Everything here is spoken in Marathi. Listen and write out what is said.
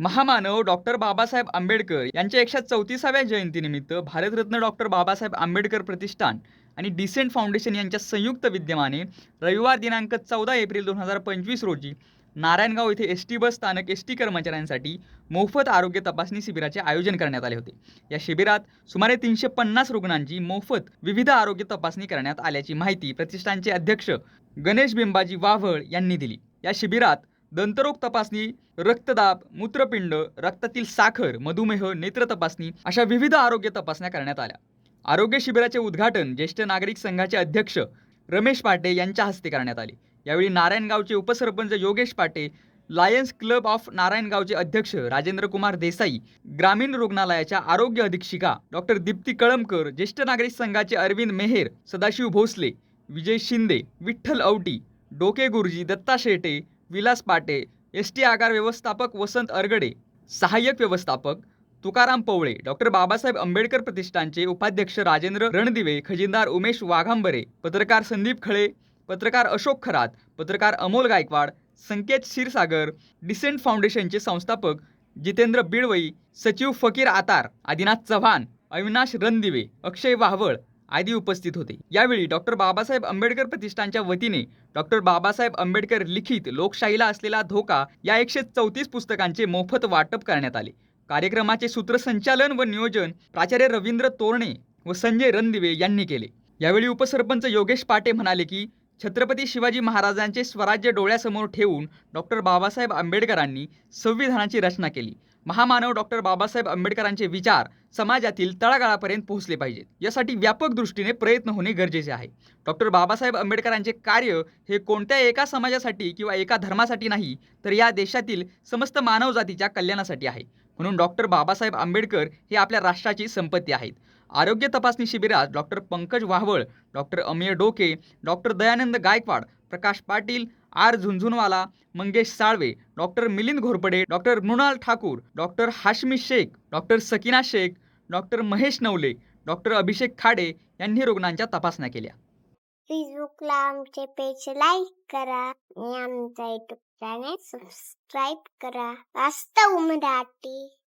महामानव डॉक्टर बाबासाहेब आंबेडकर यांच्या एकशे चौतीसाव्या जयंतीनिमित्त भारतरत्न डॉक्टर बाबासाहेब आंबेडकर प्रतिष्ठान आणि डिसेंट फाउंडेशन यांच्या संयुक्त विद्यमाने रविवार दिनांक चौदा एप्रिल दोन हजार पंचवीस रोजी नारायणगाव येथे एस टी बस स्थानक एस टी कर्मचाऱ्यांसाठी मोफत आरोग्य तपासणी शिबिराचे आयोजन करण्यात आले होते. या शिबिरात सुमारे तीनशे पन्नास रुग्णांची मोफत विविध आरोग्य तपासणी करण्यात आल्याची माहिती प्रतिष्ठानचे अध्यक्ष गणेश बिंबाजी वाव्हळ यांनी दिली. या शिबिरात दंतरोग तपासणी रक्तदाब मूत्रपिंड रक्तातील साखर मधुमेह नेत्र तपासणी अशा विविध आरोग्य तपासण्या करण्यात आल्या. आरोग्य शिबिराचे उद्घाटन ज्येष्ठ नागरिक संघाचे अध्यक्ष रमेश पाटे यांच्या हस्ते करण्यात आले. यावेळी नारायणगावचे उपसरपंच योगेश पाटे लायन्स क्लब ऑफ नारायणगावचे अध्यक्ष राजेंद्र कुमार देसाई ग्रामीण रुग्णालयाच्या आरोग्य अधीक्षिका डॉक्टर दीप्ती कळमकर ज्येष्ठ नागरिक संघाचे अरविंद मेहेर सदाशिव भोसले विजय शिंदे विठ्ठल औटी डोके गुरुजी दत्ता शेटे विलास पाटे एस टी आगार व्यवस्थापक वसंत अरगडे सहाय्यक व्यवस्थापक तुकाराम पवळे डॉक्टर बाबासाहेब आंबेडकर प्रतिष्ठानचे उपाध्यक्ष राजेंद्र रणदिवे खजिनदार उमेश वाघांबरे पत्रकार संदीप खळे पत्रकार अशोक खरात पत्रकार अमोल गायकवाड संकेत क्षीरसागर डिसेंट फाउंडेशनचे संस्थापक जितेंद्र बिडवई सचिव फकीर आतार आदिनाथ चव्हाण अविनाश रणदिवे अक्षय वाहवळ आदी उपस्थित होते. यावेळी डॉक्टर बाबासाहेब आंबेडकर प्रतिष्ठानच्या वतीने डॉक्टर बाबासाहेब आंबेडकर लिखित लोकशाहीला असलेला धोका या एकशे चौतीस पुस्तकांचे मोफत वाटप करण्यात आले. कार्यक्रमाचे सूत्रसंचालन व नियोजन प्राचार्य रवींद्र तोरणे व संजय रणदिवे यांनी केले. यावेळी उपसरपंच योगेश पाटे म्हणाले की छत्रपती शिवाजी महाराजांचे स्वराज्य डोळ्यासमोर ठेवून डॉक्टर बाबासाहेब आंबेडकरांनी संविधानाची रचना केली. महामानव डॉक्टर बाबासाहेब आंबेडकरांचे विचार समाजातील तळागाळापर्यंत पोहोचले पाहिजेत. यासाठी व्यापक दृष्टीने प्रयत्न होणे गरजेचे आहे. डॉक्टर बाबासाहेब आंबेडकरांचे कार्य हे कोणत्या एका समाजासाठी किंवा एका धर्मासाठी नाही तर या देशातील समस्त मानवजातीच्या कल्याणासाठी आहे. म्हणून डॉक्टर बाबासाहेब आंबेडकर हे आपल्या राष्ट्राची संपत्ती आहेत. आरोग्य तपासणी शिबिरात doctor Pankaj Wahwal doctor Amey Doke doctor Dayanand Gaikwad Prakash Patil R Jhunjhunwala Mangesh Salve doctor Milind Ghorpade doctor Mrunal Thakur doctor Hashmi Shaikh doctor Sakina Shaikh doctor Mahesh Navale doctor Abhishek Khade यांनी रुग्णांच्या तपासण्या केल्या. फेसबुकला आमचे पेज लाईक करा आणि आमचा युट्यूब चॅनेल सबस्क्राईब करा. वास्तव मराठी.